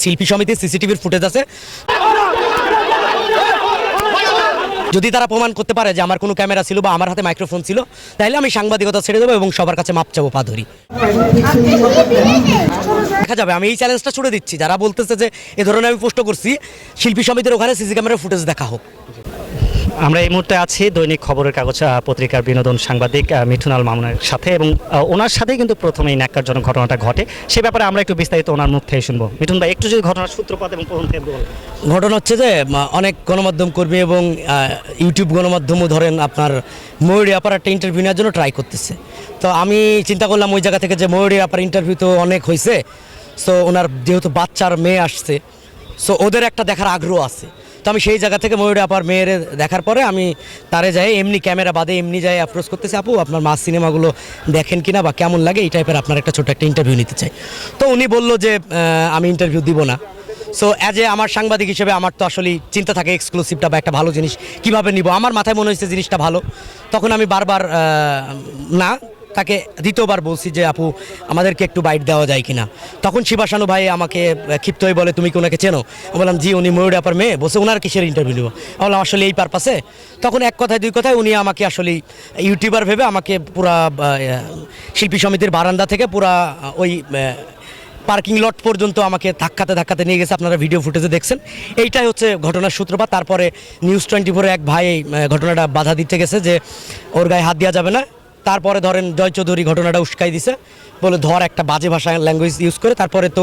শিল্পী সমিতির সিসিটিভির ফুটেজ আছে। যদি তারা প্রমাণ করতে পারে যে আমার কোনো ক্যামেরা ছিল বা আমার হাতে মাইক্রোফোন ছিল, তাহলে আমি সাংবাদিকতা ছেড়ে দেবো এবং সবার কাছে মাপ চাবো পা ধরি। দেখা যাবে, আমি এই চ্যালেঞ্জটা ছুড়ে দিচ্ছি। যারা বলতেছে যে, এ ধরনের আমি পোস্ট করছি, শিল্পী সমিতির ওখানে সিসি ক্যামেরার ফুটেজ দেখা হোক। আমরা এই মুহূর্তে আছি দৈনিক খবরের কাগজ পত্রিকার বিনোদন সাংবাদিক আহ, মিঠুন আল মামুনের সাথে এবং ওনার সাথেই কিন্তু প্রথমে এই ন্যাক্কারজনক ঘটনাটা ঘটে। সে ব্যাপারে আমরা একটু বিস্তারিত ওনার মুখ থেকে শুনব। মিঠুন ভাই একটু যদি ঘটনার সূত্রপাত এবং প্রথম থেকে ঘটনা হচ্ছে যে অনেক গণমাধ্যম কর্মী এবং ইউটিউব গণমাধ্যমও ধরেন আপনার ময়ূরী আপার একটা ইন্টারভিউ নেওয়ার জন্য ট্রাই করতেছে। তো আমি চিন্তা করলাম ওই জায়গা থেকে যে ময়ূরী আপার ইন্টারভিউ তো অনেক হয়েছে সো ওনার যেহেতু বাচ্চার মেয়ে আসছে। সো ওদের একটা দেখার আগ্রহ আছে। তো আমি সেই জায়গা থেকে ময়ূরী আপার মেয়ের দেখার পরে আমি তারে যাই, এমনি ক্যামেরা বাদে এমনি যাই অ্যাপ্রোচ করতেছি, আপু, আপনার মাস সিনেমাগুলো দেখেন কিনা বা কেমন লাগে? এই টাইপের আপনার একটা ছোট একটা ইন্টারভিউ নিতে চাই। তো উনি বলল যে আমি ইন্টারভিউ দিব না। সো অ্যাজ এ আমার সাংবাদিক হিসেবে আমার তো আসলে চিন্তা থাকে এক্সক্লুসিভটা বা একটা ভালো জিনিস কীভাবে নিব? আমার মাথায় মনে হয়েছে জিনিসটা ভালো। তখন আমি বারবার না তাকে দ্বিতীয়বার বলছি যে, আপু, আমাদেরকে একটু বাইট দেওয়া যায় কিনা? তখন শিবাসানু ভাই আমাকে ক্ষিপ্ত হয়ে বলে, তুমি কি ওনাকে চেনো? বললাম, জি, উনি ময়ূর আপার মেয়ে বসে ওনার কিসের ইন্টারভিউ নেব বললাম, আসলে এই পারপাসে তখন এক কথায়, দুই কথায় উনি আমাকে আসলে ইউটিউবার ভেবে আমাকে পুরা শিল্পী সমিতির বারান্দা থেকে পুরা ওই পার্কিং লট পর্যন্ত আমাকে ধাক্কাতে ধাক্কাতে নিয়ে গেছে। আপনারা ভিডিও ফুটেজে দেখছেন। এইটাই হচ্ছে ঘটনার সূত্রপাত। তারপরে নিউজ টোয়েন্টি ফোরে এক ভাই ঘটনাটা বাধা দিতে গেছে যে, ওর গায়ে হাত দেওয়া যাবে না। তারপরে ধরেন জয় চৌধুরী ঘটনাটা উস্কাই দিছে বলে ধর একটা বাজে ভাষা ল্যাঙ্গুয়েজ ইউজ করে তারপরে তো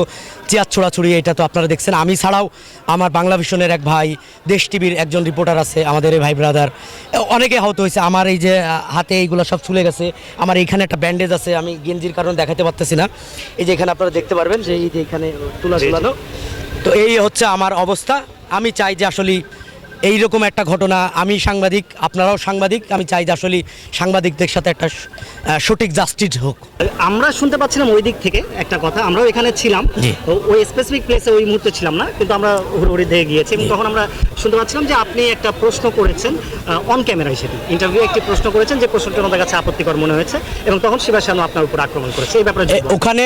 চেয়ার ছোড়াছুড়ি এটা তো আপনারা দেখছেন। আমি ছাড়াও আমার বাংলা ভিশনের এক ভাই দেশ টিভির একজন রিপোর্টার আছে আমাদের এই ভাই ব্রাদার অনেকে আহত হয়েছে। আমার এই যে হাতে এইগুলো সব চুলে গেছে আমার এইখানে একটা ব্যান্ডেজ আছে আমি গেঞ্জির কারণে দেখাতে পারতেছি না। এই যে এখানে আপনারা দেখতে পারবেন যে এই যে এখানে তুলা ঝুলানো। তো এই হচ্ছে আমার অবস্থা। আমি চাই যে আসলে এইরকম একটা ঘটনা আমি সাংবাদিক আপনারাও সাংবাদিক আমি চাই যে আসলে সাংবাদিকদের সাথে একটা সঠিক জাস্টিস হোক। আমরা শুনতে পাচ্ছিলাম ওই দিক থেকে একটা কথা আমরাও এখানে ছিলাম। তো ওই স্পেসিফিক প্লেসে ওই মুহূর্তে ছিলাম না কিন্তু আমরা হুড়ি দিয়ে গিয়েছি এবং তখন আমরা শুনতে পাচ্ছিলাম যে আপনি একটা প্রশ্ন করেছেন অন ক্যামেরা হিসেবে। ইন্টারভিউ একটি প্রশ্ন করেছেন যে প্রশ্নটি আমাদের কাছে আপত্তিকর মনে হয়েছে এবং তখন শিবাসানু আপনার উপর আক্রমণ করেছে। এই ব্যাপারে। ওখানে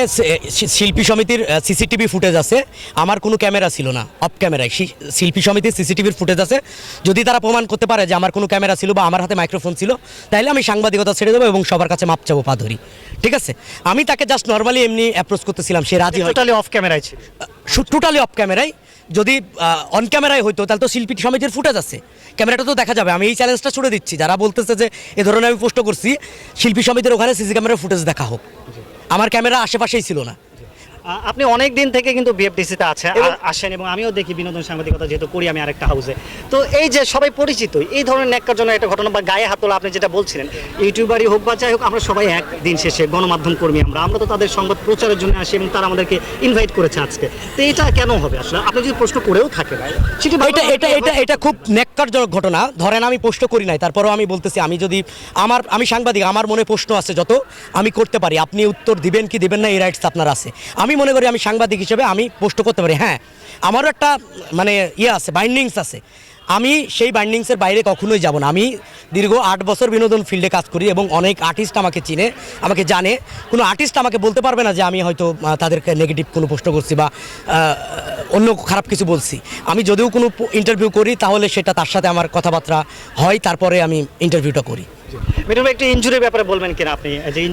শিল্পী সমিতির সিসিটিভি ফুটেজ আছে আমার কোনো ক্যামেরা ছিল না অফ ক্যামেরায় শিল্পী সমিতির সিসিটিভির ফুটেজ আছে যদি তারা প্রমাণ করতে পারে যে আমার কোনো ক্যামেরা ছিল বা আমার হাতে মাইক্রোফোন ছিল তাহলে আমি সাংবাদিকতা ছেড়ে দেবো এবং সবার কাছে মাপ চাবো পা ধরি। ঠিক আছে? আমি তাকে জাস্ট নর্মালি এমনি অ্যাপ্রোচ করতেছিলাম সে রাজি হয় টোটালি অফ ক্যামেরায় ছিল। টোটালি অফ ক্যামেরায় যদি অন ক্যামেরায় হইতো তাহলে তো শিল্পী সমিতির ফুটেজ আছে। ক্যামেরাটা তো দেখা যাবে। আমি এই চ্যালেঞ্জটা ছুড়ে দিচ্ছি। যারা বলতেছে যে এ ধরনের আমি পোস্ট করছি শিল্পী সমিতির ওখানে সিসি ক্যামেরার ফুটেজ দেখা হোক। আমার ক্যামেরা আশেপাশেই ছিল না। আপনি অনেক দিন থেকে কিন্তু বিএফডিসিতে আছে আসেন এবং আমিও দেখি বিনোদন সাংবাদিকতা যেহেতু করি আমি আরেকটা হাউসে তো এই যে সবাই পরিচিত এই ধরনের ন্যাক্কার জন্য একটা ঘটনা বা গায়ে হাত তোলা আপনি যেটা বলছিলেন ইউটিউবারই হোক বা যাই হোক আমরা সবাই এক দিন শেষে গণমাধ্যম কর্মী আমরা। আমরা তো তাদের সংবাদ প্রচারের জন্য আসি এবং তারা আমাদেরকে ইনভাইট করেছে আজকে। তো এটা কেন হবে? আসলে আপনি যদি প্রশ্ন করেও থাকেন সেটি এটা এটা এটা? এটা খুব নেককারজনক ঘটনা। ধরেন আমি প্রশ্ন করি নাই, তারপরেও আমি বলতেছি, আমি যদি আমার, আমি সাংবাদিক, আমার মনে প্রশ্ন আছে যত, আমি করতে পারি। আপনি উত্তর দিবেন কি দিবেন না, এই রাইটস আপনার আছে। আমি মনে করি আমি সাংবাদিক হিসেবে আমি প্রশ্ন করতে পারি। হ্যাঁ আমারও একটা মানে ইয়ে আছে বাইন্ডিংস আছে। আমি সেই বাইন্ডিংসের বাইরে কখনোই যাব না। আমি দীর্ঘ আট বছর বিনোদন ফিল্ডে কাজ করি এবং অনেক আর্টিস্ট আমাকে চিনে আমাকে জানে। কোনো আর্টিস্ট আমাকে বলতে পারবে না যে আমি হয়তো তাদেরকে নেগেটিভ কোনো প্রশ্ন করছি বা অন্য খারাপ কিছু বলছি। আমি যদিও কোনো ইন্টারভিউ করি তাহলে সেটা তার সাথে আমার কথাবার্তা হয় তারপরে আমি ইন্টারভিউটা করি। ইনজুরির ব্যাপারে বলবেন কিনা আপনি?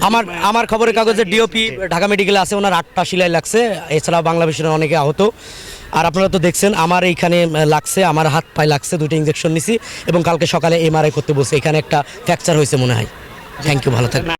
আমার আমার খবরের কাগজে ডিওপি ঢাকা মেডিকেলে আছে ওনার আটটা সিলাই লাগছে এছাড়াও বাংলা বিষয়ে অনেকে আহত। আর আপনারা তো দেখছেন, আমার এইখানে লাগছে, আমার হাত পায়ে লাগছে দুটি ইঞ্জেকশন নিছি এবং কালকে সকালে এমআরআই করতে বসে। এখানে একটা ফ্র্যাকচার হয়েছে মনে হয়। থ্যাংক ইউ ভালো থাকবেন।